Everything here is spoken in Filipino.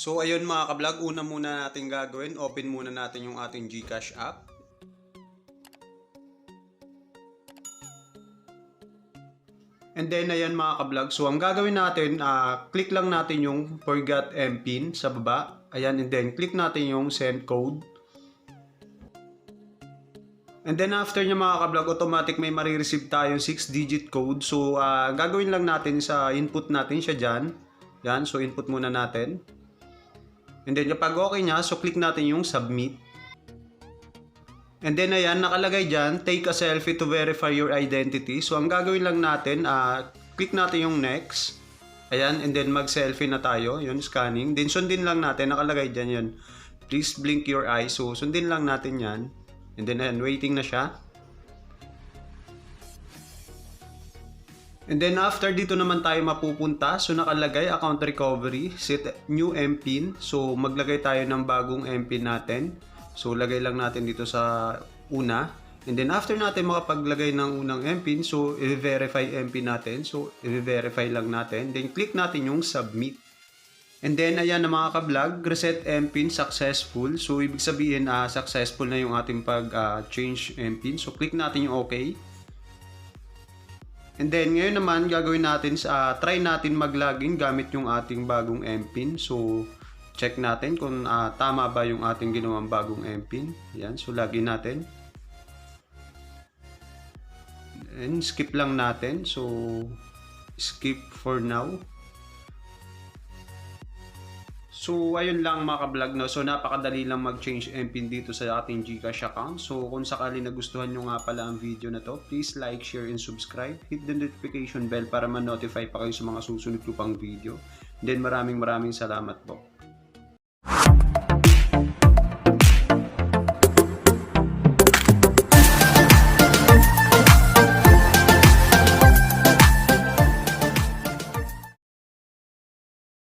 So ayun mga kablog, una muna natin gagawin, open muna natin yung ating GCash app. And then ayan mga kablog, so ang gagawin natin, ah, click lang natin yung forgot MPIN sa baba. Ayan, and then click natin yung send code. And then after niya mga kablog, automatic may marireceive tayong 6-digit code. So ah, gagawin lang natin sa input natin siya dyan. Yan, so input muna natin. And then kapag okay niya, so click natin yung submit. And then ayan, nakalagay dyan, take a selfie to verify your identity. So ang gagawin lang natin, ah click natin yung next. Ayan, and then mag-selfie na tayo. Yun, scanning. Then sundin lang natin, nakalagay dyan yun. Please blink your eyes. So sundin lang natin yan. And then ayan, waiting na siya. And then after dito naman tayo mapupunta. So nakalagay account recovery, set new MPIN. So maglagay tayo ng bagong MPIN natin. So lagay lang natin dito sa una. And then after natin makapaglagay ng unang MPIN, so i-verify MPIN natin. So i-verify lang natin. Then click natin yung submit. And then ayan na mga ka-vlog, reset MPIN successful. So ibig sabihin ah successful na yung ating pag ah, change MPIN. So click natin yung okay. And then ngayon naman gagawin natin sa try natin mag-login gamit yung ating bagong MPIN. So check natin kung ah, tama ba yung ating ginawang bagong MPIN. Yan, so login natin. And skip lang natin. So skip for now. So, ayun lang mga ka-vlog no. So, napakadali lang mag-change MPIN dito sa ating GCash account. So, kung sakali nagustuhan nyo nga pala ang video na to, please like, share, and subscribe. Hit the notification bell para ma-notify pa kayo sa mga susunod ko pang video. Then, maraming maraming salamat po.